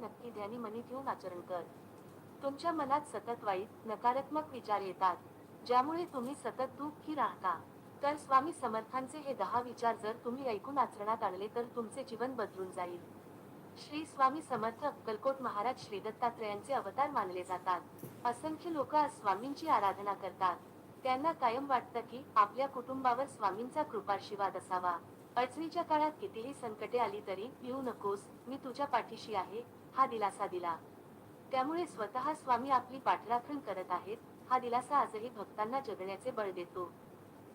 नक्की ध्यानी मनी ठेवून आचरण कर तुमच्या मनात सतत वाईट नकारात्मक विचार येतात ज्यामुळे तुम्ही सतत दुःखी राहता. तर स्वामी समर्थांचे हे दहा विचार जर तुम्ही ऐकून आचरणात आणले तर तुमचे जीवन बदलून जाईल. श्री स्वामी समर्थ अक्कलकोट महाराज श्री दत्तात्रयांचे अवतार मानले जातात. असंख्य लोक आज स्वामींची आराधना करतात. त्यांना कायम वाटतं की आपल्या कुटुंबावर स्वामींचा कृपाशीर्वाद असावा. अडचणीच्या काळात कितीही संकटे आली तरी येऊ नकोस मी तुझ्या पाठीशी आहे हा दिलासा दिला. त्यामुळे स्वतः स्वामी आपली पाठराखण करत आहेत. हा दिलासा आजही भक्तांना जगण्याचे बळ देतो.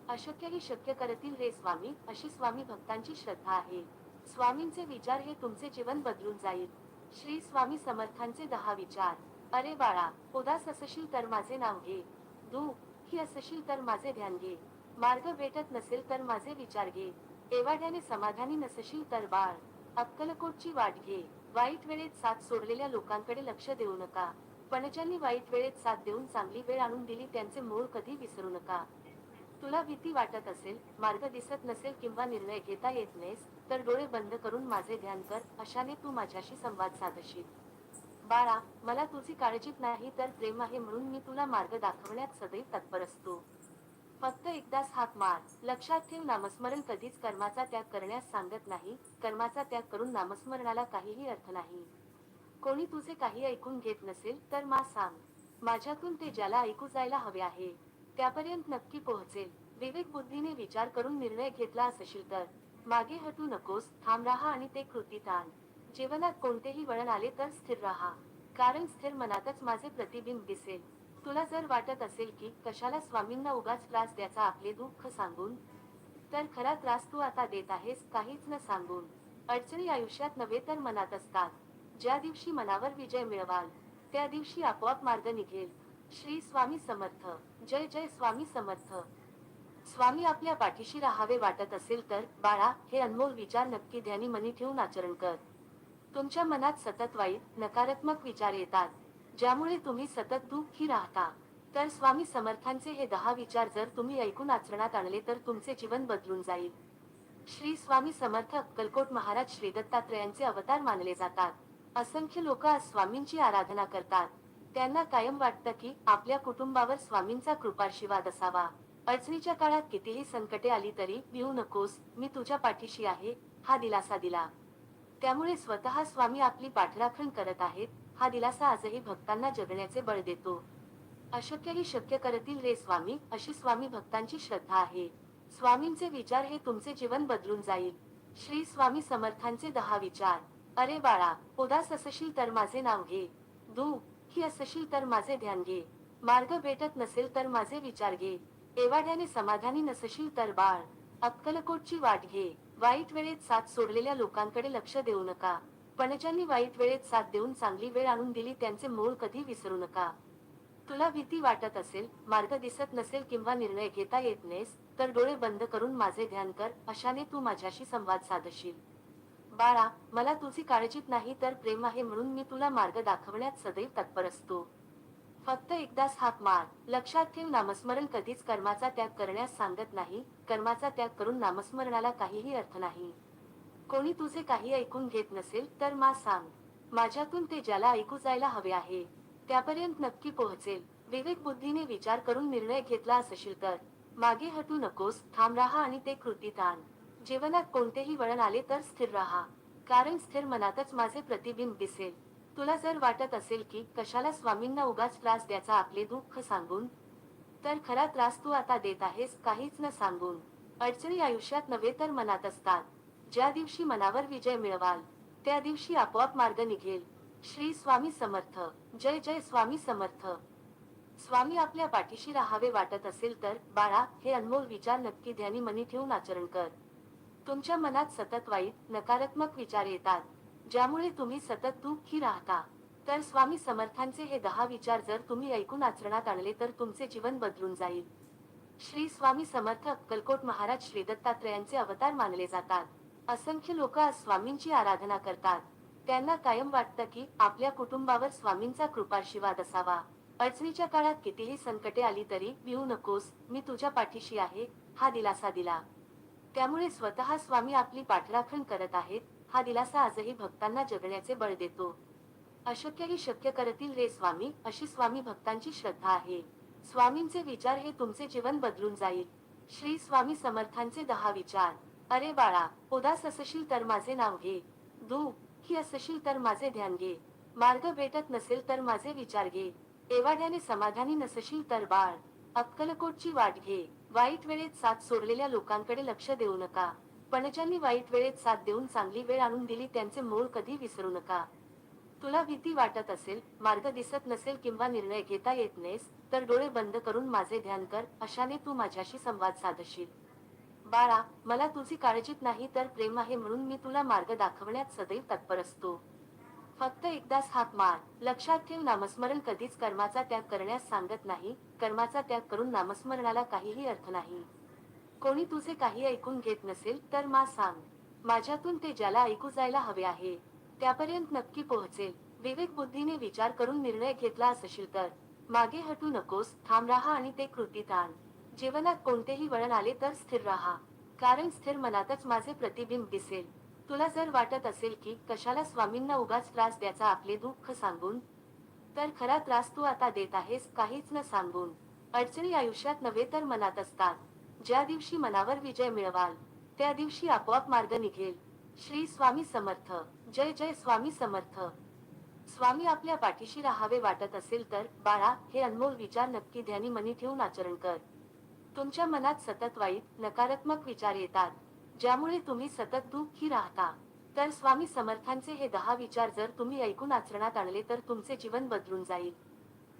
अशक्यही शक्य करतील रे स्वामी अशी स्वामी भक्तांची श्रद्धा आहे. स्वामींचे विचार हे तुमचे जीवन बदलून जाईल. श्री स्वामी समर्थांचे दहा विचार. अरे बाळा उदास असशील तर माझे नाव घे. दू ही असशील तर माझे ध्यान घे. मार्ग भेटत नसेल तर माझे विचार घे. एवाड्याने समाधानी नसशील तर बाळ. अक्कलकोटची वाट घे. वाईट वेळेत साथ सोडलेल्या लोकांकडे लक्ष देऊ नका. पण ज्यांनी वाईट वेळेत साथ देऊन चांगली वेळ आणून दिली त्यांचे मूळ कधी विसरू नका. तुला भीती वाटत असेल मार्ग दिसत नसेल किंवा निर्णय घेता येत नाहीस तर डोळे बंद करून माझे ध्यान कर अशाने तू माझ्याशी संवाद साधशील. बाळा मला तुझी काळजीत नाही तर प्रेम आहे म्हणून मी तुला मार्ग दाखवण्यात सदैव तत्पर असतो. फक्त एकदाच हाक मार. लक्षात ठेव नामस्मरण कधीच कर्माचा त्याग करण्यास सांगत नाही. कर्माचा त्याग करून नामस्मरणाला काहीही अर्थ नाही. कोणी तुझे काही ऐकून घेत नसेल तर मा सांग. माझ्यातून ते ज्याला ऐकू जायला हवे आहे त्यापर्यंत नक्की पोहोचेल. विवेक बुद्धीने विचार करून निर्णय घेतला असशील तर. मागे हटू नकोस थांब राहा आणि ते कृतीत आण जीवनात कोणतेही वळण आले तर स्थिर राहा. कारण स्थिर मनातच माझे प्रतिबिंब दिसेल. तुला जर वाटत असेल की कशाला स्वामींना उगाच त्रास द्याचा आपले दुःख सांगून तर खरा त्रास तू आता देत आहेस काहीच न सांगून. अडचणी आयुष्यात नव्हे तर मनात असतात. ज्या दिवशी मनावर विजय मिळवाल त्या दिवशी आपोआप मार्ग निघेल. श्री स्वामी समर्थ. जय जय स्वामी समर्थ. स्वामी आपल्या पाठीशी राहावे वाटत असेल तर बाळा हे अनमोल विचार नक्की ध्यानी मनी ठेवून आचरण कर. तुमच्या मनात सतत वाईट नकारात्मक विचार येतात. ज्यामुळे तुम्ही सतत दुःखी राहता. तर स्वामी समर्थांचे हे दहा विचार जर तुम्ही ऐकून आचरणात आणले तर तुमचे जीवन बदलून जाईल. श्री स्वामी समर्थ अक्कलकोट महाराज श्री दत्तात्रयांचे अवतार मानले जातात. असंख्य लोक आज स्वामींची आराधना करतात. त्यांना कायम वाटतं की आपल्या कुटुंबावर स्वामींचा कृपाशीवाद असावा अडचणीच्या काळात कितीही संकटे आली तरी भिवू नकोस मी तुझ्या पाठीशी आहे हा दिलासा दिला. त्यामुळे स्वतः स्वामी आपली पाठराखण करत आहेत. हा दिलासा आजही भक्तांना जगण्याचे बळ देतो. अशक्यही शक्य करतील रे स्वामी अशी स्वामी भक्तांची श्रद्धा आहे. स्वामींचे विचार हे तुमचे जीवन बदलून जाईल. श्री स्वामी समर्थांचे दहा विचार. अरे बाळा उदास असशील तर माझे नाव घे. दुःखी असशील तर माझे ध्यान घे. मार्ग भेटत नसेल तर माझे विचार घे. एवाढ्याने समाधानी नसशील तर बाळ. अक्कलकोटची वाट घे. वाईट वेळेत साथ सोडलेल्या लोकांकडे लक्ष देऊ नका. पणजांनी वाईट वेळेत साथ देऊन चांगली वेळ आणून दिली त्यांचे मूळ कधी विसरू नका. तुला भीती वाटत असेल मार्ग दिसत नसेल किंवा निर्णय घेता येत नाहीस तर डोळे बंद करून माझे ध्यान कर अशाने तू माझ्याशी संवाद साधशील. बाळा मला तुझी काळजीत नाही तर प्रेम आहे म्हणून मी तुला मार्ग दाखवण्यात सदैव तत्पर असतो. फक्त एकदाच हाक मार. लक्षात ठेव नामस्मरण कधीच कर्माचा त्याग करण्यास सांगत नाही. कर्माचा त्याग करून नामस्मरणाला काहीही अर्थ नाही. कोणी तुझे काही ऐकून घेत नसेल तर मा सांग. माझ्यातून ते ज्याला ऐकू जायला हवे आहे त्यापर्यंत नक्की पोहोचेल. विवेक बुद्धीने विचार करून निर्णय घेतला असशील तर. मागे हटू नकोस थांब राहा आणि ते कृतीत आण. जीवनात कोणतेही वळण आले तर स्थिर राहा. कारण स्थिर मनातच माझे प्रतिबिंब दिसेल. तुला जर वाटत असेल की कशाला स्वामींना उगाच त्रास द्याचा आपले दुःख सांगून तर खरा त्रास तू आता देत आहेस काहीच न सांगून. अडचणी आयुष्यात नव्हे तर मनात असतात. ज्या दिवशी मनावर विजय मिळवाल त्या दिवशी आपोआप मार्ग निघेल. श्री स्वामी समर्थ. जय जय स्वामी समर्थ. स्वामी आपल्या पाठीशी राहावे वाटत असेल तर बाळा हे अनमोल विचार नक्की ध्यानी मनी ठेवून आचरण कर. तुमच्या मनात सतत वाईट नकारात्मक विचार येतात. ज्यामुळे तुम्ही सतत दुःखी राहता. तर स्वामी समर्थांचे हे दहा विचार जर तुम्ही ऐकून आचरणात आणले तर तुमचे जीवन बदलून जाईल. श्री स्वामी समर्थ अक्कलकोट महाराज श्री दत्तात्रयांचे अवतार मानले जातात. असंख्य लोक आज स्वामींची आराधना करतात. त्यांना कायम वाटतं की आपल्या कुटुंबावर स्वामींचा कृपाशीवाद असावा अडचणीच्या काळात कितीही संकटे आली तरी भिवू नकोस मी तुझ्या पाठीशी आहे हा दिलासा दिला. त्यामुळे स्वतः स्वामी आपली पाठराखण करत आहेत हा दिलासा आजही भक्तांना जगण्याचे बळ देतो. अशक्यही शक्य करतील रे स्वामी अशी स्वामी भक्तांची श्रद्धा आहे. स्वामींचे विचार हे तुमचे जीवन बदलून जाईल. श्री स्वामी समर्थांचे दहा विचार. अरे बाळा उदास असशील तर माझे नाव घे. दुःखी असशील तर माझे ध्यान घे. मार्ग भेटत नसेल तर माझे विचार घे. एवाड्याने समाधानी नसशील तर बाळ. अक्कलकोटची वाट घे. वाईट वेळेत साथ सोडलेल्या लोकांकडे लक्ष देऊ नका. पण ज्यांनी वाईट वेळेत साथ देऊन चांगली वेळ आणून दिली त्यांचे मूळ कधी विसरू नका. तुला भीती वाटत असेल मार्ग दिसत नसेल किंवा निर्णय घेता येत नाहीस तर डोळे बंद करून माझे ध्यान कर अशाने तू माझ्याशी संवाद साधशील. बाळा मला तुझी काळजीत नाही तर प्रेम आहे म्हणून मी तुला मार्ग दाखवण्यात सदैव तत्पर असतो. फक्त एकदाच हाक मार. लक्षात ठेव नामस्मरण कधीच कर्माचा त्याग करण्यास सांगत नाही. कर्माचा त्याग करून नामस्मरणाला काहीही अर्थ नाही. कोणी तुझे काही ऐकून घेत नसेल तर मा सांग. माझ्यातून ते ज्याला ऐकू जायला हवे आहे त्यापर्यंत नक्की पोहोचेल. विवेक बुद्धीने विचार करून निर्णय घेतला असशील तर. मागे हटू नकोस थांब राहा आणि ते कृतीत आण. जीवनात कोणतेही वळण आले तर स्थिर राहा. कारण स्थिर मनातच माझे प्रतिबिंब दिसेल. तुला जर वाटत असेल की कशाला स्वामींना उगाच त्रास द्याचा आपले दुःख सांगून तर खरा त्रास तू आता देत आहेस काहीच न सांगून. अडचणी आयुष्यात नव्हे तर मनात असतात. ज्या दिवशी मनावर विजय मिळवाल त्या दिवशी आपोआप मार्ग निघेल. श्री स्वामी समर्थ. जय जय स्वामी समर्थ. स्वामी आपल्या पाठीशी राहावे वाटत असेल तर बाळा हे अनमोल विचार नक्की ध्यानी मनी ठेवून आचरण कर. तुमच्या मनात सतत वाईट नकारात्मक विचार येतात ज्यामुळे तुम्ही सतत दुःखी राहता. तर स्वामी समर्थांचे हे दहा विचार जर तुम्ही ऐकून आचरणात आणले तर तुमचे जीवन बदलून जाईल.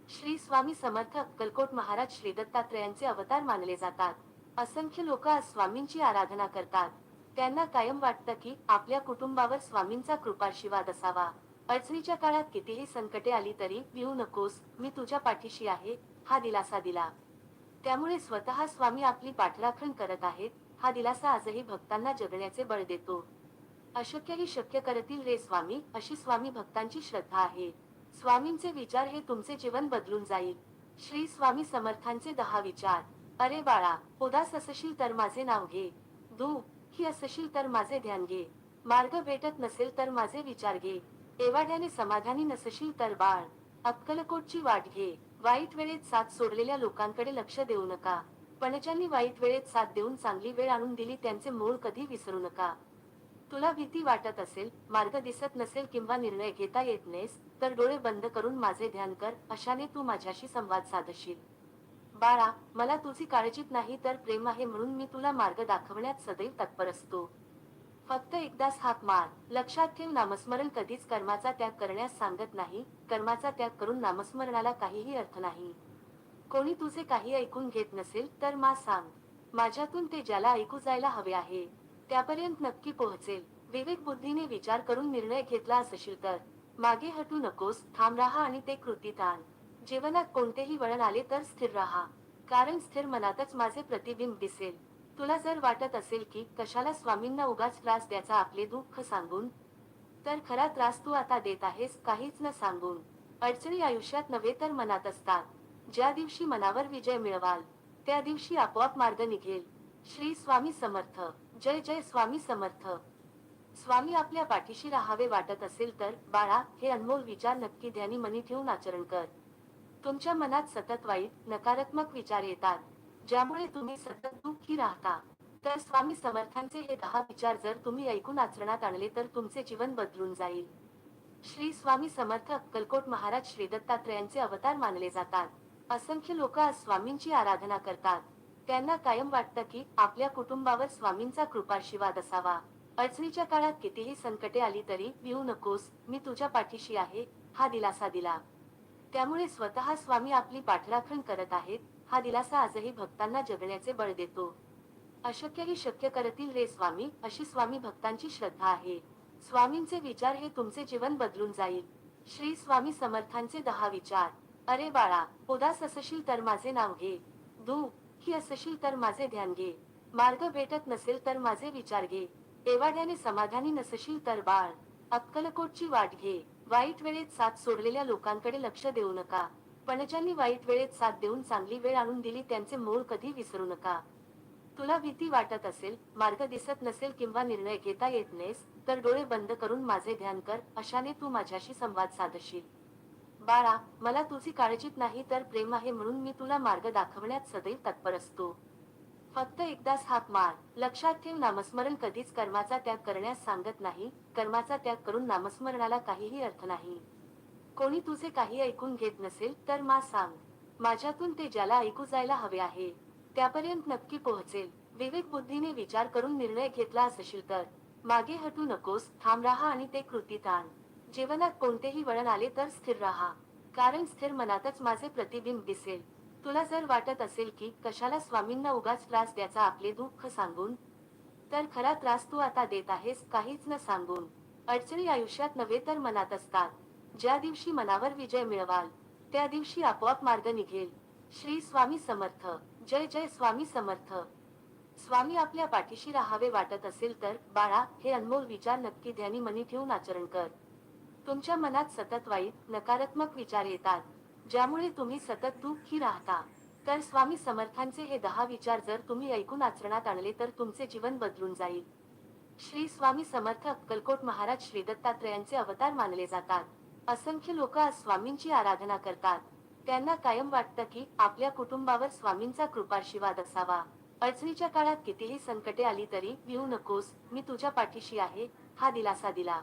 श्री स्वामी समर्थ अक्कलकोट महाराज श्री दत्तात्रयांचे अवतार मानले जातात. असंख्य लोक आज स्वामींची आराधना करतात. त्यांना कायम वाटतं की आपल्या कुटुंबावर स्वामींचा कृपाशीवाद असावा. अडचणीच्या काळात कितीही संकटे आली तरी भिवू नकोस मी तुझ्या पाठीशी आहे हा दिलासा दिला. त्यामुळे स्वतः स्वामी आपली पाठराखण करत आहेत हा दिलासा आजही भक्तांना जगण्याचे बळ देतो. अशक्यही शक्य करतील रे स्वामी अशी स्वामी भक्तांची श्रद्धा आहे. स्वामींचे विचार हे तुमचे जीवन बदलून जाईल. श्री स्वामी समर्थांचे दहा विचार. अरे बाळा उदास असशील तर माझे नाव घे. दुःखी असशील तर माझे ध्यान घे. मार्ग भेटत नसेल तर माझे विचार घे. एवाड्याने समाधानी नसशील तर बाळ. अक्कलकोटची वाट घे. वाईट वेळेत साथ सोडलेल्या लोकांकडे लक्ष देऊ नका. पणजांनी वाईट वेळेत साथ देऊन चांगली वेळ आणून दिली त्यांचे मूळ कधी विसरू नका. तुला भीती वाटत असेल मार्ग दिसत नसेल किंवा निर्णय घेता येत नाहीस तर डोळे बंद करून माझे ध्यान कर अशाने तू माझ्याशी संवाद साधशील. बाळा मला तुझी काळजीत नाही तर प्रेम आहे म्हणून मी तुला मार्ग दाखवण्यात सदैव तत्पर असतो. फक्त एकदाच हात मार. लक्षात ठेव नामस्मरण कधीच कर्माचा त्याग करण्यास सांगत नाही. कर्माचा त्याग करून नामस्मरणाला काहीही अर्थ नाही. कोणी तुझे काही ऐकून घेत नसेल तर मा सांग. माझ्यातून ते ज्याला ऐकू जायला हवे आहे त्यापर्यंत नक्की पोहोचेल. विवेक बुद्धीने विचार करून निर्णय घेतला असशील तर. मागे हटू नकोस थांब राहा आणि ते कृतीत आण. जीवनात कोणतेही वळण आले तर स्थिर राहा. कारण स्थिर मनातच माझे प्रतिबिंब दिसेल. तुला जर वाटत असेल की कशाला स्वामींना उगाच त्रास द्याचा आपले दुःख सांगून तर खरा त्रास तू आता देत आहेस काहीच न सांगून. अडचणी आयुष्यात नव्हे तर मनात असतात. ज्या दिवशी मनावर विजय मिळवाल त्या दिवशी आपोआप मार्ग निघेल. श्री स्वामी समर्थ. जय जय स्वामी समर्थ. स्वामी आपल्या पाठीशी राहावे वाटत असेल तर बाळा हे अनमोल विचार नक्की ध्यानी मनी ठेवून आचरण कर. तुमच्या मनात सतत वाईट नकारात्मक विचार येतात ज्यामुळे तुम्ही सतत दुःखी राहता. तर स्वामी समर्थांचे हे दहा विचार जर तुम्ही ऐकून आचरणात आणले तर तुमचे जीवन बदलून जाईल. श्री स्वामी समर्थ अक्कलकोट महाराज श्री दत्तात्रयांचे अवतार मानले जातात. असंख्य लोक आज स्वामींची आराधना करतात. त्यांना कायम वाटतं की आपल्या कुटुंबावर स्वामींचा कृपाशीवाद असावा अडचणीच्या काळात कितीही संकटे आली तरी भिवू नकोस मी तुझ्या पाठीशी आहे हा दिलासा दिला. त्यामुळे स्वतः स्वामी आपली पाठराखण करत आहेत हा दिलासा आजही भक्तांना जगण्याचे बळ देतो. अशक्यही शक्य करतील रे स्वामी अशी स्वामी भक्तांची श्रद्धा आहे. स्वामींचे विचार हे तुमचे जीवन बदलून जाईल. श्री स्वामी समर्थांचे दहा विचार. अरे बाळा उदास असशील तर माझे नाव घे. दुःखी असशील तर माझे ध्यान घे. मार्ग भेटत नसेल तर माझे विचार घे. एवाड्याने समाधानी नसशील तर बाळ. अक्कलकोटची वाट घे. वाईट वेळेत साथ सोडलेल्या लोकांकडे लक्ष देऊ नका. पणजांनी वाईट वेळेत साथ देऊन चांगली वेळ आणून दिली त्यांचे मूळ कधी विसरू नका. तुला भीती वाटत असेल मार्ग दिसत नसेल किंवा निर्णय घेता येत नाहीस तर डोळे बंद करून माझे ध्यान कर अशाने तू माझ्याशी संवाद साधशील. बाळा मला तुझी काळजीत नाही तर प्रेम आहे म्हणून मी तुला मार्ग दाखवण्यात सदैव तत्पर असतो. फक्त एकदाच हात मार. लक्षात ठेव नामस्मरण कधीच कर्माचा त्याग करण्यास सांगत नाही. कर्माचा त्याग करून नामस्मरणाला काहीही अर्थ नाही. कोणी तुझे काही ऐकून घेत नसेल तर मा सांग. माझ्यातून ते ज्याला ऐकू जायला हवे आहे. त्यापर्यंत नक्की पोहोचेल. विवेक बुद्धीने विचार करून निर्णय घेतला असशील तर. मागे हटू नकोस थांब राहा आणि ते कृतीत आण जीवनात कोणतेही वळण आले तर स्थिर राहा. कारण स्थिर मनातच माझे प्रतिबिंब दिसेल. तुला जर वाटत असेल की कशाला स्वामींना उगाच त्रास द्यायचा आपले दुःख सांगून तर खरा त्रास तू आता देत आहेस काहीच न सांगून. अडचणी आयुष्यात नव्हे तर मनात असतात. ज्या दिवशी मनावर विजय मिळवाल त्या दिवशी आपोआप मार्ग निघेल. श्री स्वामी समर्थ. जय जय स्वामी समर्थ. स्वामी आपल्या पाठीशी राहावे वाटत असेल तर बाळा हे अनमोल विचार नक्की ध्यानी मनी ठेवून आचरण कर. तुमच्या मनात सतत वाईट नकारात्मक विचार येतात ज्यामुळे तुम्ही सतत दुःखी राहता. तर स्वामी समर्थांचे हे दहा विचार जर तुम्ही ऐकून आचरणात आणले तर तुमचे जीवन बदलून जाईल. श्री स्वामी समर्थ अक्कलकोट महाराज श्री दत्तात्रयांचे अवतार मानले जातात. असंख्य लोक आज स्वामींची आराधना करतात. त्यांना कायम वाटतं की आपल्या कुटुंबावर स्वामींचा कृपाशीर्वाद असावा. अडचणीच्या काळात कितीही संकटे आली तरी भिवू नकोस मी तुझ्या पाठीशी आहे हा दिलासा दिला.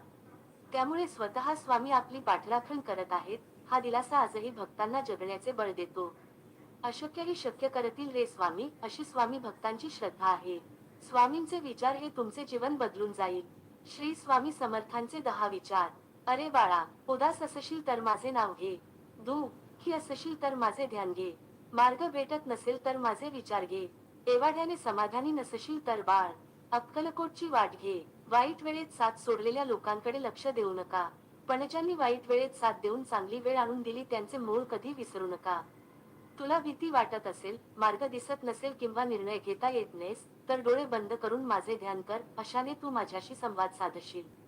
त्यामुळे स्वतः स्वामी आपली पाठराखण करत आहेत हा दिलासा आजही भक्तांना जगण्याचे बळ देतो. अशक्यही शक्य करतील रे स्वामी अशी स्वामी भक्तांची श्रद्धा आहे. स्वामींचे विचार हे तुमचे जीवन बदलून जाईल. श्री स्वामी समर्थांचे दहा विचार. अरे बाळा उदास असशील तर माझे नाव घे. दुःखी असशील तर माझे ध्यान घे. मार्ग भेटत नसेल तर माझे विचार घे. एवाढ्याने समाधानी नसशील तर बाळ. अक्कलकोटची वाट घे. वाईट वेळेत साथ सोडलेल्या लोकांकडे लक्ष देऊ नका. पणजांनी वाईट वेळेत साथ देऊन चांगली वेळ आणून दिली त्यांचे मूळ कधी विसरू नका. तुला भीती वाटत असेल मार्ग दिसत नसेल किंवा निर्णय घेता येत नाहीस तर डोळे बंद करून माझे ध्यान कर अशाने तू माझ्याशी संवाद साधशील.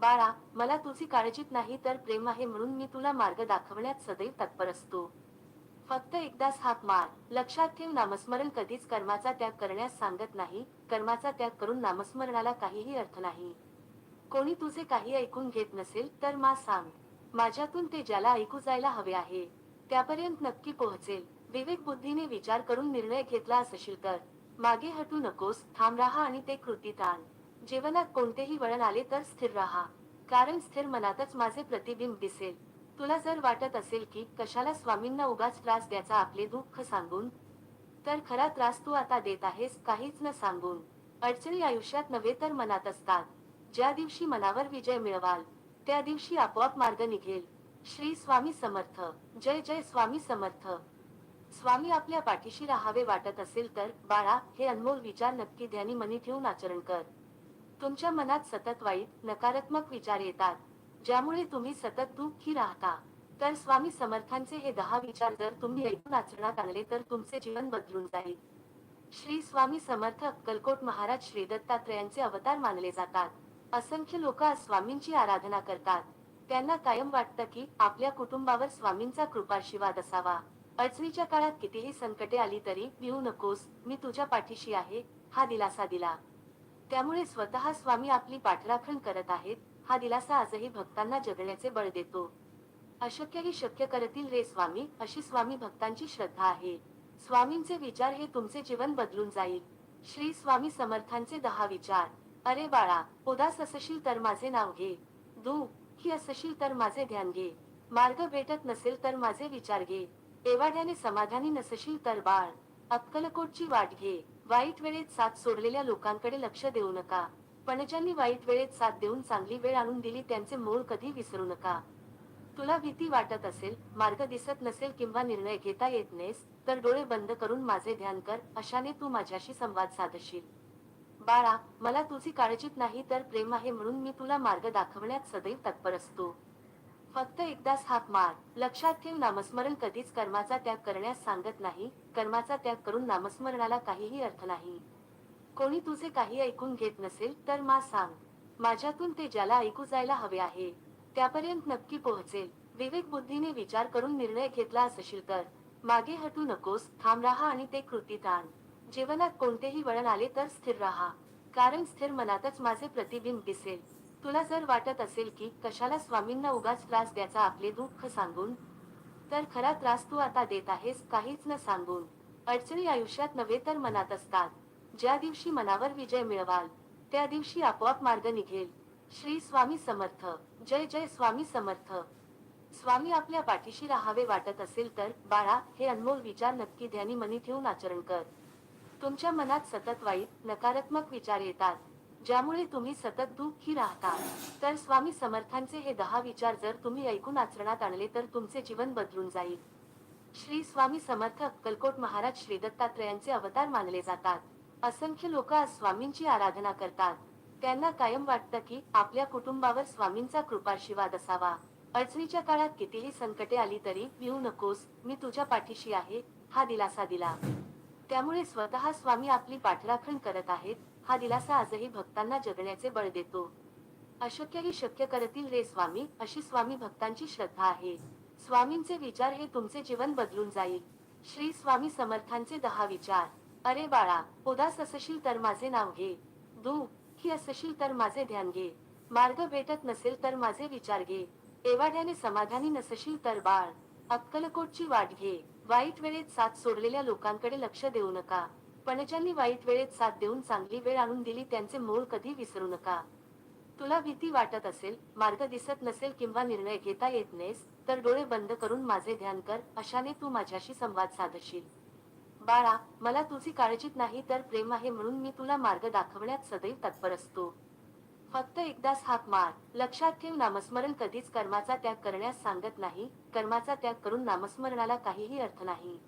बाळा मला तुझी काळजीत नाही तर प्रेम आहे म्हणून मी तुला मार्ग दाखवण्यात सदैव तत्पर असतो. फक्त एकदाच हात मार. लक्षात ठेव नामस्मरण कधीच कर्माचा त्याग करण्यास सांगत नाही. कर्माचा त्याग करून नामस्मरणाला काहीही अर्थ नाही. कोणी तुझे काही ऐकून घेत नसेल तर मा सांग. माझ्यातून ते ज्याला ऐकू जायला हवे आहे त्यापर्यंत नक्की पोहोचेल. विवेक बुद्धीने विचार करून निर्णय घेतला असशील तर. मागे हटू नकोस थांब राहा आणि ते कृतीत आण. जीवनात कोणतेही वळण आले तर स्थिर राहा. कारण स्थिर मनातच माझे प्रतिबिंब दिसेल. तुला जर वाटत असेल की कशाला स्वामींना उगाच त्रास द्यायचा आपले दुःख सांगून तर खरा त्रास तू आता देत आहेस काहीच न सांगून. अडचणी आयुष्यात नव्हे तर मनात असतात. ज्या दिवशी मनावर विजय मिळवाल त्या दिवशी आपोआप मार्ग निघेल. श्री स्वामी समर्थ. जय जय स्वामी समर्थ. स्वामी आपल्या पाठीशी राहावे वाटत असेल तर बाळा हे अनमोल विचार नक्की ध्यानी मनी ठेवून आचरण कर. तुमच्या मनात सतत वाईट नकारात्मक विचार येतात ज्यामुळे तुम्ही सतत दुःखी राहता. तर स्वामी समर्थांचे हे दहा विचार जर तुम्ही ऐकून आचरणात आणले तर तुमचे जीवन बदलून जाईल. श्री स्वामी समर्थ अक्कलकोट महाराज श्री दत्तात्रयांचे अवतार मानले जातात. असंख्य लोक आज स्वामींची आराधना करतात. त्यांना कायम वाटतं की आपल्या कुटुंबावर स्वामींचा कृपाशीवाद असावा अडचणीच्या काळात कितीही संकटे आली तरी भिवू नकोस मी तुझ्या पाठीशी आहे हा दिलासा दिला. त्यामुळे स्वतः स्वामी आपली पाठराखण करत आहेत. हा दिलासा आजही भक्तांना जगण्याचे बळ देतो. अशक्यही शक्य करतील रे स्वामी अशी स्वामी भक्तांची श्रद्धा आहे. स्वामींचे विचार हे तुमचे जीवन बदलून जाईल. श्री स्वामी समर्थांचे दहा विचार. अरे बाळा उदास असशील तर माझे नाव घे. दुःखी असशील तर माझे ध्यान घे. मार्ग भेटत नसेल तर माझे विचार घे. एवाड्याने समाधानी नसशील तर बाळ. अक्कलकोटची वाट घे. वाईट वेळेत साथ सोडलेल्या लोकांकडे लक्ष देऊ नका. पण ज्यांनी वाईट वेळेत साथ देऊन चांगली वेळ आणून दिली त्यांचे मूळ कधी विसरू नका. तुला भीती वाटत असेल मार्ग दिसत नसेल किंवा निर्णय घेता येत नाहीस तर डोळे बंद करून माझे ध्यान कर अशाने तू माझ्याशी संवाद साधशील. बाळा मला तुझी काळजीत नाही तर प्रेम आहे म्हणून मी तुला मार्ग दाखवण्यात सदैव तत्पर असतो. फक्त एकदाच हाक मार. लक्षात ठेव नामस्मरण कधीच कर्माचा त्याग करण्यास सांगत नाही. कर्माचा त्याग करून नामस्मरणाला काहीही अर्थ नाही. कोणी तुझे काही ऐकून घेत नसेल तर मा सांग. माझ्यातून ते ज्याला ऐकू जायला हवे आहे त्यापर्यंत नक्की पोहोचेल. विवेक बुद्धीने विचार करून निर्णय घेतला असशील तर. मागे हटू नकोस थांब राहा आणि ते कृतीत आण जीवनात कोणतेही वळण आले तर स्थिर राहा. कारण स्थिर मनातच माझे प्रतिबिंब दिसेल. तुला जर वाटत असेल की कशाला स्वामींना उगाच त्रास द्यायचा आपले दुःख सांगून तर खरा त्रास तू आता देत आहेस काहीच न सांगून. अडचणी आयुष्यात नव्हे तर मनात असतात. ज्या दिवशी मनावर विजय मिळवाल त्या दिवशी आपोआप मार्ग निघेल. श्री स्वामी समर्थ. जय जय स्वामी समर्थ. स्वामी आपल्या पाठीशी राहावे वाटत असेल तर बाळा हे अनमोल विचार नक्की ध्यानी मनी ठेवून आचरण कर. तुमच्या मनात सतत वाईट नकारात्मक विचार येतात. ज्यामुळे तुम्ही सतत दुःखी राहता. तर स्वामी समर्थांचे हे दहा विचार जर तुम्ही ऐकून आचरणात आणले तर तुमचे जीवन बदलून जाईल. श्री स्वामी समर्थ अक्कलकोट महाराज श्री दत्तात्रयांचे अवतार मानले जातात. असंख्य लोक आज स्वामींची आराधना करतात. त्यांना कायम वाटतं की आपल्या कुटुंबावर स्वामींचा कृपाशीर्वाद असावा अडचणीच्या काळात कितीही संकटे आली तरी येऊ नकोस मी तुझ्या पाठीशी आहे हा दिलासा दिला. त्यामुळे स्वतः स्वामी आपली पाठराखण करत आहेत. हा दिलासा आजही भक्तांना जगण्याचे बळ देतो. अशक्यही शक्य करतील रे स्वामी अशी स्वामी भक्तांची श्रद्धा आहे. स्वामींचे विचार हे तुमचे जीवन बदलून जाईल. श्री स्वामी समर्थांचे दहा विचार. अरे बाळा उदास असशील तर माझे नाव घे. दुःखी असशील तर माझे ध्यान घे. मार्ग भेटत नसेल तर माझे विचार घे. एवाढ्याने समाधानी नसशील तर बाळ. अक्कलकोटची वाट घे. वाईट वेळेत साथ सोडलेल्या लोकांकडे लक्ष देऊ नका. पण ज्यांनी वाईट वेळेत साथ देऊन चांगली वेळ आणून दिली त्यांचे मूळ कधी विसरू नका. तुला भीती वाटत असेल मार्ग दिसत नसेल किंवा निर्णय घेता येत नाहीस तर डोळे बंद करून माझे ध्यान कर अशाने तू माझ्याशी संवाद साधशील. बाळा मला तुझी काळजीत नाही तर प्रेम आहे म्हणून मी तुला मार्ग दाखवण्यात सदैव तत्पर असतो. फक्त एकदाच हाक मार. लक्षात ठेव नामस्मरण कधीच कर्माचा त्याग करण्यास सांगत नाही. कर्माचा त्याग करून नामस्मरणाला काहीही अर्थ नाही.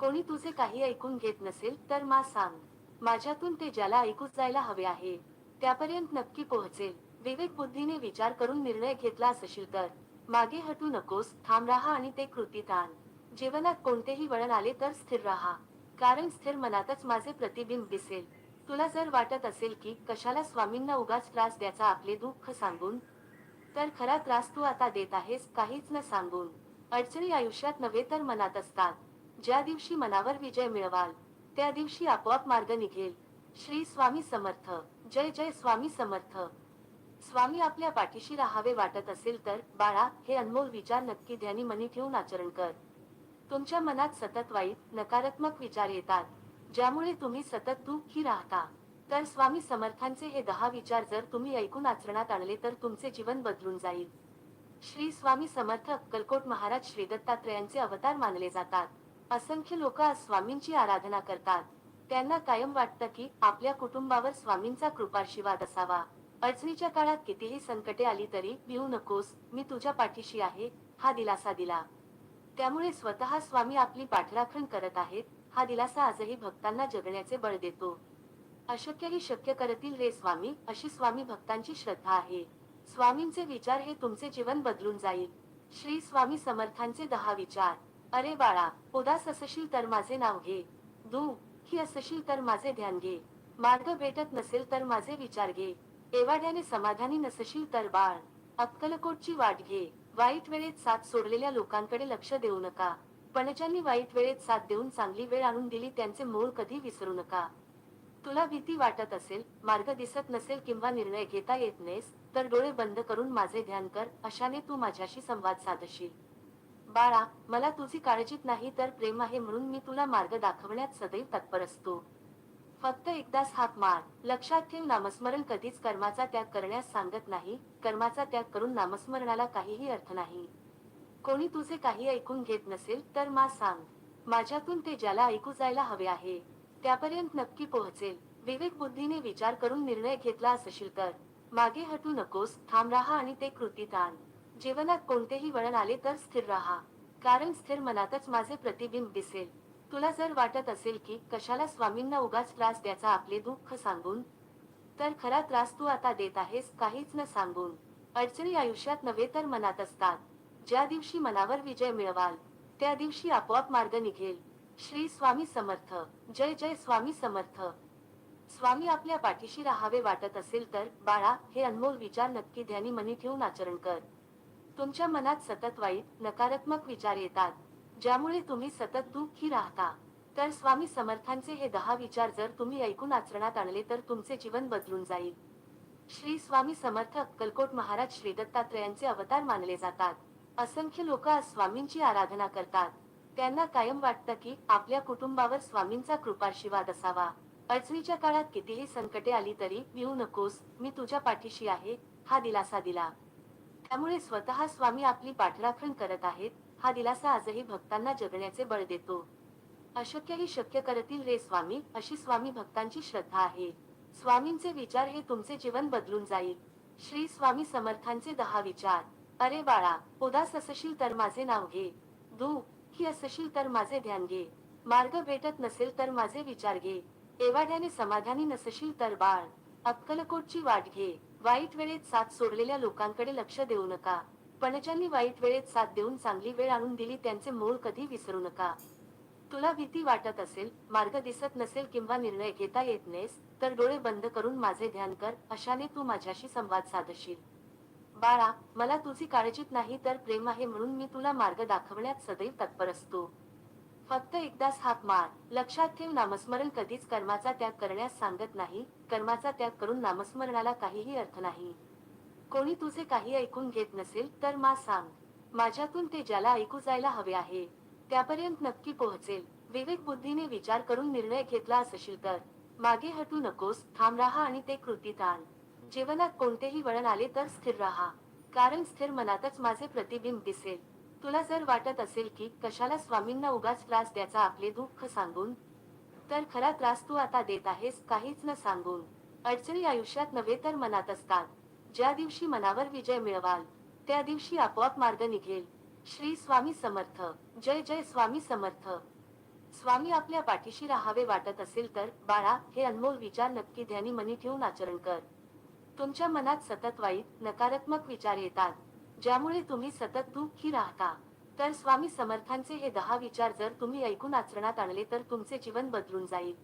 कोणी तुझे काही ऐकून घेत नसेल तर मा सांग. माझ्यातून ते ज्याला ऐकूच जायला हवे आहे त्यापर्यंत नक्की पोहोचेल. विवेक बुद्धीने विचार करून निर्णय घेतला असशील तर. मागे हटू नकोस थांब राहा आणि ते कृतीत आण. जीवनात कोणतेही वळण आले तर स्थिर राहा. कारण स्थिर मनातच माझे प्रतिबिंब दिसेल. तुला जर वाटत असेल की कशाला स्वामींना उगाच त्रास द्यायचा आपले दुःख सांगून तर खरा त्रास तू आता देत आहेस काहीच न सांगून. अडचणी आयुष्यात नव्हे तर मनात असतात. ज्या दिवशी मनावर विजय मिळवाल त्या दिवशी आपोआप मार्ग निघेल. श्री स्वामी समर्थ. जय जय स्वामी समर्थ. स्वामी आपल्या पाठीशी राहावे वाटत असेल तर बाळा हे अनमोल विचार नक्की ध्यानी मनी ठेवून आचरण कर. तुमच्या मनात सतत वाईट नकारात्मक विचार येतात. ज्यामुळे तुम्ही सतत दुःखी राहता. तर स्वामी समर्थांचे हे दहा विचार जर तुम्ही ऐकून आचरणात आणले तर तुमचे जीवन बदलून जाईल. श्री स्वामी समर्थ अक्कलकोट महाराज श्री दत्तात्रयांचे अवतार मानले जातात. असंख्य लोक आज स्वामींची आराधना करतात. त्यांना कायम वाटतं की आपल्या कुटुंबावर स्वामींचा कृपाशीर्वाद असावा अडचणीच्या काळात कितीही संकटे आली तरी भिवू नकोस मी तुझ्या पाठीशी आहे हा दिलासा दिला. त्यामुळे स्वतः स्वामी आपली पाठराखण करत आहेत हा दिलासा आजही भक्तांना जगण्याचे बळ देतो. अशक्यही शक्य करतील रे स्वामी अशी स्वामी भक्तांची श्रद्धा आहे. स्वामींचे विचार हे तुमचे जीवन बदलून जाईल. श्री स्वामी समर्थांचे दहा विचार. अरे बाळा उदास असशील तर माझे नाव घे. दुःखी असशील तर माझे ध्यान घे. मार्ग भेटत नसेल तर माझे विचार घे. एवाड्याने समाधानी नसशील तर बाळ. अक्कलकोटची वाट घे. वाईट वेळेत साथ सोडलेल्या लोकांकडे लक्ष देऊ नका. पणजांनी वाईट वेळेत साथ देऊन चांगली वेळ आणून दिली त्यांचे मूळ कधी विसरू नका. तुला भीती वाटत असेल मार्ग दिसत नसेल किंवा निर्णय घेता येत नाहीस तर डोळे बंद करून माझे ध्यान कर अशाने तू माझ्याशी संवाद साधशील. बाळा मला तुझी काळजीत नाही तर प्रेम आहे म्हणून मी तुला मार्ग दाखवण्यात सदैव तत्पर असतो. फक्त एकदाच हात मार. लक्षात ठेव नामस्मरण कधीच कर्माचा त्याग करण्यास सांगत नाही. कर्माचा त्याग करून नामस्मरणाला काहीही अर्थ नाही. कोणी तुझे काही ऐकून घेत नसेल तर मा सांग. माझ्यातून ते ज्याला ऐकू जायला हवे आहे त्यापर्यंत नक्की पोहोचेल. विवेक बुद्धीने विचार करून निर्णय घेतला असशील तर. मागे हटू नकोस थांब राहा आणि ते कृतीत आण. जीवनात कोणतेही वळण आले तर स्थिर राहा. कारण स्थिर मनातच माझे प्रतिबिंब दिसेल. तुला जर वाटत असेल की कशाला स्वामींना उगाच त्रास द्यायचा आपले दुःख सांगून तर खरा त्रास तू आता देत आहेस काहीच न सांगून. अडचणी आयुष्यात नव्हे तर मनात असतात. ज्या दिवशी मनावर विजय मिळवाल त्या दिवशी आपोआप मार्ग निघेल. श्री स्वामी समर्थ. जय जय स्वामी समर्थ. स्वामी आपल्या पाठीशी राहावे वाटत असेल तर बाळा हे अनमोल विचार नक्की ध्यानी मनी ठेवून आचरण कर. तुमच्या मनात सतत वाईट नकारात्मक विचार येतात ज्यामुळे तुम्ही सतत दुःखी राहता. तर स्वामी समर्थांचे हे दहा विचार जर तुम्ही ऐकून आचरणात आणले तर तुमचे जीवन बदलून जाईल. श्री स्वामी समर्थ अक्कलकोट महाराज श्री दत्तात्रयांचे अवतार मानले जातात. असंख्य लोक आज स्वामींची आराधना करतात. त्यांना कायम वाटतं की आपल्या कुटुंबावर स्वामींचा कृपाशीर्वाद असावा अडचणीच्या काळात कितीही संकटे आली तरी भिवू नकोस मी तुझ्या पाठीशी आहे हा दिलासा दिला. त्यामुळे स्वतः स्वामी आपली पाठराखण करत आहेत. हा दिलासा आजही भक्तांना जगण्याचे बळ देतो. अशक्यही शक्य करतील रे स्वामी अशी स्वामी भक्तांची श्रद्धा आहे. स्वामींचे विचार हे तुमचे जीवन बदलून जाईल. श्री स्वामी समर्थांचे दहा विचार. अरे बाळा उदास असशील तर माझे नाव घे. दुःखी असशील तर माझे ध्यान घे. मार्ग भेटत नसेल तर माझे विचार घे. एवाड्याने समाधानी नसशील तर बाळ. अक्कलकोटची वाट घे. वाईट वेळेत साथ सोडलेल्या लोकांकडे लक्ष देऊ नका. पणजांनी वाईट वेळेत साथ देऊन चांगली वेळ आणून दिली त्यांचे मूळ कधी विसरू नका. तुला भीती वाटत असेल मार्ग दिसत नसेल किंवा निर्णय घेता येत नाहीस तर डोळे बंद करून माझे ध्यान कर अशाने तू माझ्याशी संवाद साधशील. बाळा मला तुझी काळजीत नाही तर प्रेम आहे म्हणून मी तुला मार्ग दाखवण्यात सदैव तत्पर असतो. फक्त एकदाच हाक मार. लक्षात ठेव नामस्मरण कधीच कर्माचा त्याग करण्यास सांगत नाही. कर्माचा त्याग करून नामस्मरणाला काहीही अर्थ नाही. कोणी तुझे काही ऐकून घेत नसेल तर मा सांग. माझ्यातून ते ज्याला ऐकू जायला हवे आहे त्यापर्यंत नक्की पोहोचेल. विवेक बुद्धीने विचार करून निर्णय घेतला असशील तर. मागे हटू नकोस थांब राहा आणि ते कृतीत आण जीवनात कोणतेही वळण आले तर स्थिर राहा. कारण स्थिर मनातच माझे प्रतिबिंब दिसेल. तुला जर वाटत असेल की कशाला स्वामींना उगाच त्रास द्यायचा आपले दुःख सांगून तर खरा त्रास तू आता देत आहेस काहीच न सांगून. अडचणी आयुष्यात नव्हे तर मनात असतात. ज्या दिवशी मनावर विजय मिळवाल त्या दिवशी आपोआप मार्ग निघेल. श्री स्वामी समर्थ. जय जय स्वामी समर्थ. स्वामी आपल्या पाठीशी राहावे वाटत असेल तर बाळा हे अनमोल विचार नक्की ध्यानी मनी ठेवून आचरण कर. तुमच्या मनात सतत वाईट नकारात्मक विचार येतात. ज्यामुळे तुम्ही सतत दुःखी राहता. तर स्वामी समर्थांचे हे दहा विचार जर तुम्ही ऐकून आचरणात आणले तर तुमचे जीवन बदलून जाईल.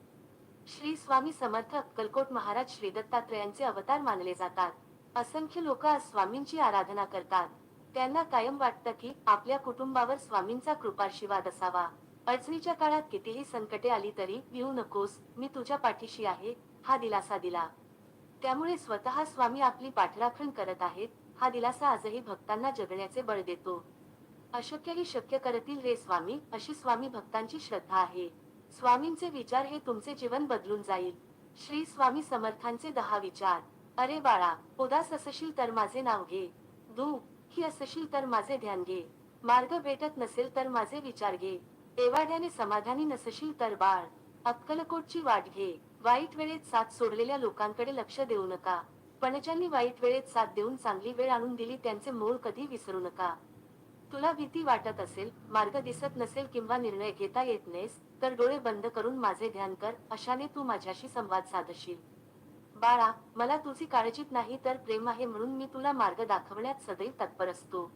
श्री स्वामी समर्थ अक्कलकोट महाराज श्री दत्तात्रयांचे अवतार मानले जातात. असंख्य लोक आज स्वामींची आराधना करतात. त्यांना कायम वाटतं की आपल्या कुटुंबावर स्वामींचा कृपाशीवाद असावा. अडचणीच्या काळात कितीही संकटे आली तरी भिवू नकोस मी तुझ्या पाठीशी आहे हा दिलासा दिला. त्यामुळे स्वतः स्वामी आपली पाठराखण करत आहेत. हा दिलासा आजही भक्तांना जगण्याचे बळ देतो. अशक्यही शक्य करतील रे स्वामी अशी स्वामी भक्तांची श्रद्धा आहे. स्वामींचे विचार हे तुमचे जीवन बदलून जाईल. श्री स्वामी समर्थांचे दहा विचार. अरे बाळा उदास असशील तर माझे नाव घे. दुःखी असशील तर माझे ध्यान घे. मार्ग भेटत नसेल तर माझे विचार घे. एवाड्याने समाधानी नसशील तर बाळ. अक्कलकोटची वाट घे. वाईट वेळेत साथ सोडलेल्या लोकांकडे लक्ष देऊ नका. पणजांनी वाईट वेळेत साथ देऊन चांगली वेळ आणून दिली त्यांचे मूळ कधी विसरू नका. तुला भीती वाटत असेल मार्ग दिसत नसेल किंवा निर्णय घेता येत नाहीस तर डोळे बंद करून माझे ध्यान कर अशाने तू माझ्याशी संवाद साधशील. बाळा मला तुझी काळजीत नाही तर प्रेम आहे म्हणून मी तुला मार्ग दाखवण्यात सदैव तत्पर असतो.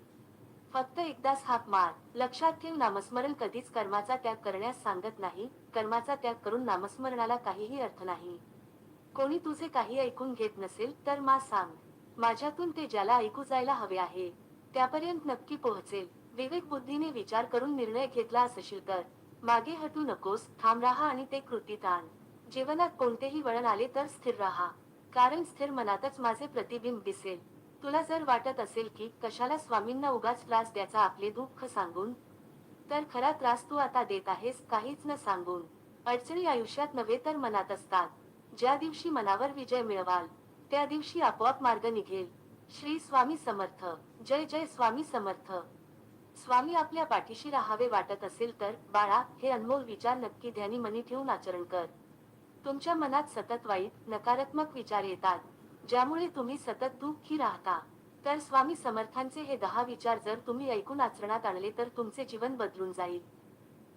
फक्त एकदाच हाक मार. लक्षात ठेव नामस्मरण कधीच कर्माचा त्याग करण्यास सांगत नाही. कर्माचा त्याग करून नामस्मरणाला काहीही अर्थ नाही. कोणी तुझे काही ऐकून घेत नसेल तर मा सांग. माझ्यातून ते ज्याला ऐकू जायला हवे आहे त्यापर्यंत नक्की पोहोचेल. विवेक बुद्धीने विचार करून निर्णय घेतला असशील तर. मागे हटू नकोस थांब राहा आणि ते कृतीत आण. जीवनात कोणतेही वळण आले तर स्थिर राहा. कारण स्थिर मनातच माझे प्रतिबिंब दिसेल. तुला जर वाटत असेल की कशाला स्वामींना उगाच त्रास द्यायचा आपले दुःख सांगून तर खरा त्रास तू आता देत आहेस काहीच न सांगून. अडचणी आयुष्यात नव्हे तर मनात असतात. ज्या दिवशी मनावर विजय मिळवाल त्या दिवशी आपोआप मार्ग निघेल. श्री स्वामी समर्थ. जय जय स्वामी समर्थ. स्वामी आपल्या पाठीशी राहावे वाटत असेल तर बाळा हे अनमोल विचार नक्की ध्यानी मनी ठेवून आचरण कर. तुमच्या मनात सतत वाईट नकारात्मक विचार येतात. ज्यामुळे तुम्ही सतत दुःखी राहता. तर स्वामी समर्थांचे हे दहा विचार जर तुम्ही ऐकून आचरणात आणले तर तुमचे जीवन बदलून जाईल.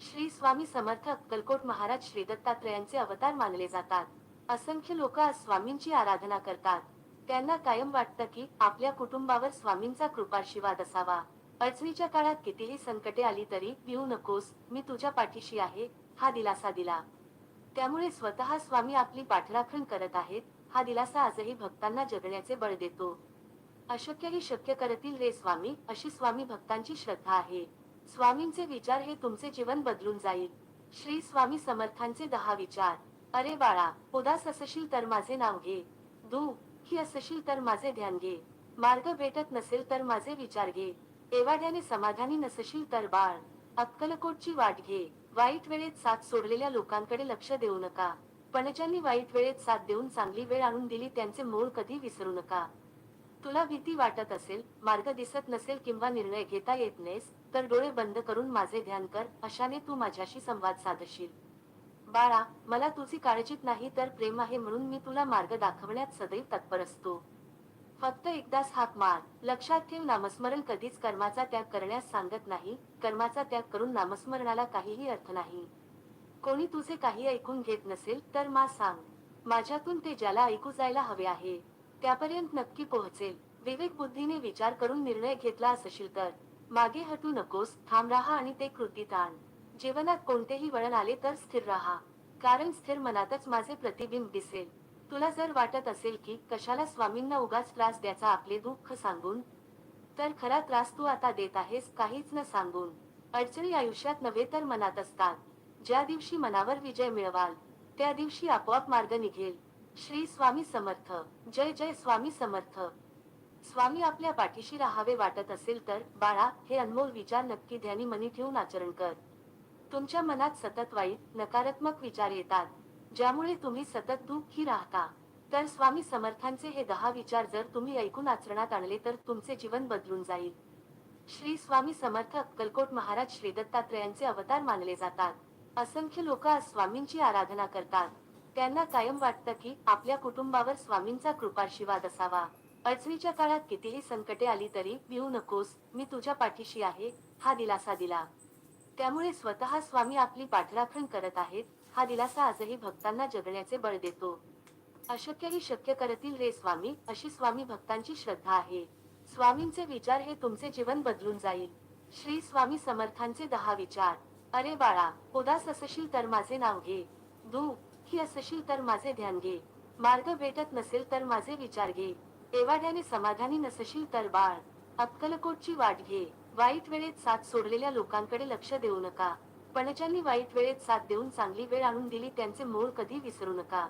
श्री स्वामी समर्थ अक्कलकोट महाराज श्री दत्तात्रयांचे अवतार मानले जातात. असंख्य लोक आज स्वामींची आराधना करतात. त्यांना कायम वाटतं की आपल्या कुटुंबावर स्वामींचा कृपाशीवाद असावा. अडचणीच्या काळात कितीही संकटे आली तरी भिवू नकोस मी तुझ्या पाठीशी आहे हा दिलासा दिला. त्यामुळे स्वतः स्वामी आपली पाठराखण करत आहेत हा दिलासा आजही भक्तांना जगण्याचे बळ देतो. अशक्यही शक्य करतील रे स्वामी अशी स्वामी भक्तांची श्रद्धा आहे. स्वामींचे विचार हे तुमचे जीवन बदलून जाईल. श्री स्वामी समर्थांचे दहा विचार. अरे बाळा उदास असशील तर माझे नाव घे. दुःखी असशील तर माझे ध्यान घे. मार्ग भेटत नसेल तर माझे विचार घे. एवाड्याने समाधानी नसशील तर बाळ. अक्कलकोटची वाट घे. वाईट वेळेत साथ सोडलेल्या लोकांकडे लक्ष देऊ नका. पणजांनी वाईट वेळेत साथ देऊन चांगली वेळ आणून दिली त्यांचे मूळ कधी विसरू नका. तुला भीती वाटत असेल मार्ग दिसत नसेल किंवा निर्णय घेता येत नाहीस तर डोळे बंद करून माझे ध्यान कर अशाने तू माझ्याशी संवाद साधशील. बाळा मला तुझी काळजीत नाही तर प्रेम आहे म्हणून मी तुला मार्ग दाखवण्यात सदैव तत्पर असतो. फक्त एकदाच हाक मार. लक्षात ठेव नामस्मरण कधीच कर्माचा त्याग करण्यास सांगत नाही. कर्माचा त्याग करून नामस्मरणाला काहीही अर्थ नाही. कोणी तुझे काही ऐकून घेत नसेल तर मा सांग. माझ्यातून ते ज्याला ऐकू जायला हवे आहे त्यापर्यंत नक्की पोहोचेल. विवेक बुद्धीने विचार करून निर्णय घेतला असशील तर. मागे हटू नकोस थांब राहा आणि ते कृतीत आण. जीवनात कोणतेही वळण आले तर स्थिर राहा. कारण स्थिर मनातच माझे प्रतिबिंब दिसेल. तुला जर वाटत असेल की कशाला स्वामींना उगाच त्रास द्यायचा आपले दुःख सांगून तर खरा त्रास तू आता देत आहेस काहीच न सांगून. अडचणी आयुष्यात नव्हे तर मनात असतात. ज्या दिवशी मनावर विजय मिळवाल त्या दिवशी आपोआप मार्ग निघेल. श्री स्वामी समर्थ. जय जय स्वामी समर्थ. स्वामी आपल्या पाठीशी राहावे वाटत असेल तर बाळा हे अनमोल विचार नक्की ध्यानी मनी ठेवून आचरण कर. तुमच्या मनात सतत वाईट नकारात्मक विचार येतात ज्यामुळे तुम्ही सतत दुःखी राहता. तर स्वामी समर्थांचे हे दहा विचार जर तुम्ही ऐकून आचरणात आणले तर तुमचे जीवन बदलून जाईल. श्री स्वामी समर्थ अक्कलकोट महाराज श्री दत्तात्रयांचे अवतार मानले जातात. असंख्य लोक आज स्वामींची आराधना करतात. त्यांना कायम वाटतं की आपल्या कुटुंबावर स्वामींचा कृपाशीर्वाद असावा अडचणीच्या काळात कितीही संकटे आली तरी भिवू नकोस मी तुझ्या पाठीशी आहे हा दिलासा दिला. त्यामुळे स्वतः स्वामी आपली पाठराखण करत आहेत. हा दिलासा आजही भक्तांना जगण्याचे बळ देतो. अशक्यही शक्य करतील रे स्वामी अशी स्वामी भक्तांची श्रद्धा आहे. स्वामींचे विचार हे तुमचे जीवन बदलून जाईल. श्री स्वामी समर्थांचे दहा विचार. अरे बाळा उदास असशील तर माझे नाव घे. दुःखी असशील तर माझे ध्यान घे. मार्ग भेटत नसेल तर माझे विचार घे. एवाड्याने समाधानी नसशील तर बाळ. अक्कलकोटची वाट घे. वाईट वेळेत साथ सोडलेल्या लोकांकडे लक्ष देऊ नका. पण वाईट वेळेत साथ देऊन चांगली वेळ आणून दिली त्यांचे मूळ कधी विसरू नका.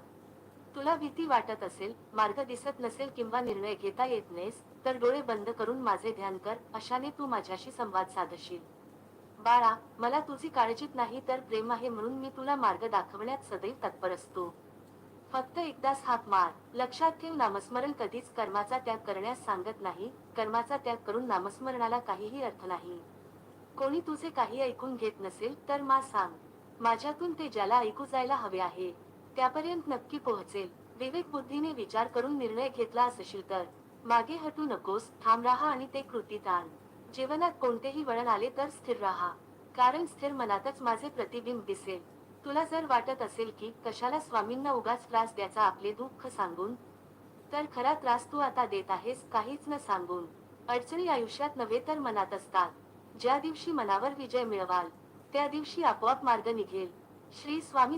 तुला भीती वाटत असेल मार्ग दिसत नसेल किंवा निर्णय घेता येत नाहीस तर डोळे बंद करून माझे ध्यान कर अशाने तू माझ्याशी संवाद साधशील. बाळा मला तुझी काळजीत नाही तर प्रेम आहे म्हणून मी तुला मार्ग दाखवण्यात सदैव तत्पर असतो. फक्त एकदाच हाक मार. लक्षात ठेव नामस्मरण कधीच कर्माचा त्याग करण्यास सांगत नाही. कर्माचा त्याग करून नामस्मरणाला काहीही अर्थ नाही. कोणी तुझे काही ऐकून घेत नसेल तर मा सांग. माझ्यातून ते ज्याला ऐकू जायला हवे आहे त्यापर्यंत नक्की पोहोचेल. विवेक बुद्धीने विचार करून निर्णय घेतला असशील तर. मागे हटू नकोस थांब राहा आणि ते कृतीत आण. जीवनात कोणतेही वळण आले तर स्थिर राहा. कारण स्थिर मनातच माझे प्रतिबिंब दिसेल. तुला जर वाटत असेल की कशाला स्वामींना उगाच त्रास द्यायचा आपले दुःख सांगून तर खरा त्रास तू आता देत आहेस काहीच न सांगून. अडचणी आयुष्यात नव्हे तर मनात असतात. ज्या दिवशी मनावर विजय मिळवाल त्या दिवशी आपोआप मार्ग निघेल. श्री स्वामी